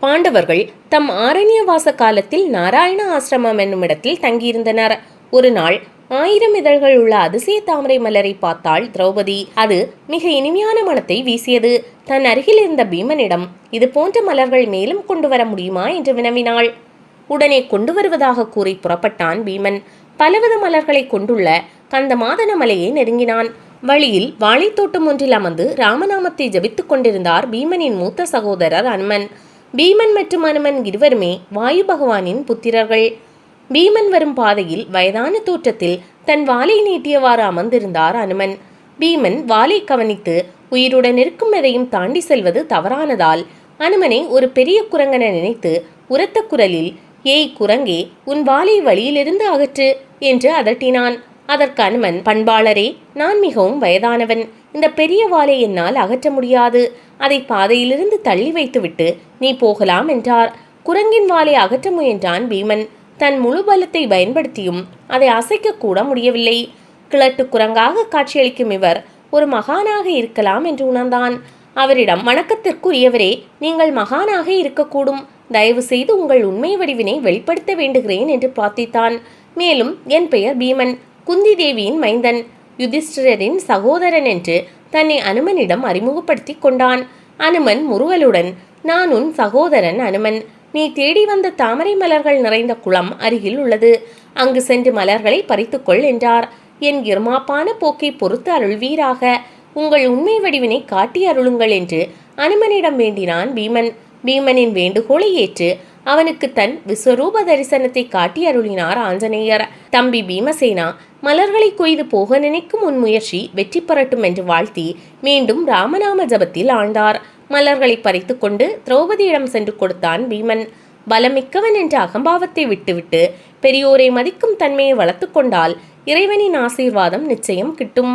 பாண்டவர்கள் தம் ஆரண்யவாச காலத்தில் நாராயண ஆசிரமம் என்னும் இடத்தில் தங்கியிருந்தனர். ஒரு நாள் ஆயிரம் இதழ்கள் உள்ள அதிசய தாமரை மலரை பார்த்தாள் திரௌபதி. அது மிக இனிமையான மனத்தை வீசியது. தன் அருகில் இருந்த பீமனிடம் இது போன்ற மலர்கள் மேலும் கொண்டு வர முடியுமா? என்று வினவினாள். உடனே கொண்டு வருவதாக கூறி புறப்பட்டான் பீமன். பலவித மலர்களை கொண்டுள்ள கந்த மாதன மலையை நெருங்கினான். வழியில் வாழைத்தோட்டம் ஒன்றில் அமர்ந்து ராமநாமத்தை ஜபித்துக் கொண்டிருந்தார் பீமனின் மூத்த சகோதரர் அனுமன். பீமன் மற்றும் அனுமன் இருவருமே வாயு பகவானின் புத்திரர்கள். பீமன் வரும் பாதையில் வயதான தோற்றத்தில் தன் வாளை நீட்டியவாறு அமர்ந்திருந்தார் அனுமன். பீமன் வாளை கவனித்து உயிருடன் இருக்கும் எதையும் தாண்டி செல்வது தவறானதால் அனுமனை ஒரு பெரிய குரங்கென நினைத்து உரத்த குரலில் ஏய் குரங்கே உன் வாளை வழியிலிருந்து அகற்று என்று அதட்டினான். அதற்கு அனுமன் பண்பாளரே நான் மிகவும் வயதானவன். இந்த பெரிய வாளை என்னால் அகற்ற முடியாது. அதை பாதையிலிருந்து தள்ளி வைத்துவிட்டு நீ போகலாம் என்றார். குரங்கின் வாளை அகற்ற முயன்றான் பீமன். தன் முழு பலத்தை பயன்படுத்தியும் அதை அசைக்க கூட முடியவில்லை. கிழட்டு குரங்காக காட்சியளிக்கும் இவர் ஒரு மகானாக இருக்கலாம் என்று உணர்ந்தான். அவரிடம் வணக்கத்திற்குரியவரே நீங்கள் மகானாக இருக்கக்கூடும். தயவு செய்து உங்கள் உண்மை வடிவினை வெளிப்படுத்த வேண்டுகிறேன் என்று பிரார்த்தித்தான். மேலும் என் பெயர் பீமன். குந்தி தேவியின் மைந்தன் யுதிஷ்டிரரின் சகோதரன் என்று தன்னை அனுமனிடம் அறிமுகப்படுத்தி கொண்டான். அனுமன் முருகலுடன் நான் உன் சகோதரன் அனுமன். நீ தேடி வந்த தாமரை மலர்கள் நிறைந்த குளம் அருகில் உள்ளது. அங்கு சென்று மலர்களை பறித்துக்கொள் என்றார். என் இருமாப்பான போக்கை பொறுத்து அருள்வீராக. உங்கள் உண்மை வடிவினை காட்டி அருளுங்கள் என்று அனுமனிடம் வேண்டினான் பீமன். பீமனின் வேண்டுகோளை ஏற்று அவனுக்கு தன் விஸ்வரூப தரிசனத்தை காட்டி அருளினார் ஆஞ்சநேயர். தம்பி பீமசேனா மலர்களை கொய்து போக நினைக்கும் உன் முயற்சி வெற்றி பெறட்டும் என்று வாழ்த்தி மீண்டும் ராமநாம ஜபத்தில் ஆழ்ந்தார். மலர்களை பறித்துக்கொண்டு திரௌபதியிடம் சென்று கொடுத்தான் பீமன். பலமிக்கவன் என்ற அகம்பாவத்தை விட்டுவிட்டு பெரியோரை மதிக்கும் தன்மையை வளர்த்து கொண்டால் இறைவனின் ஆசீர்வாதம் நிச்சயம் கிட்டும்.